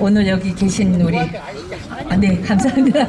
오늘 여기 계신 우리 아, 네 감사합니다.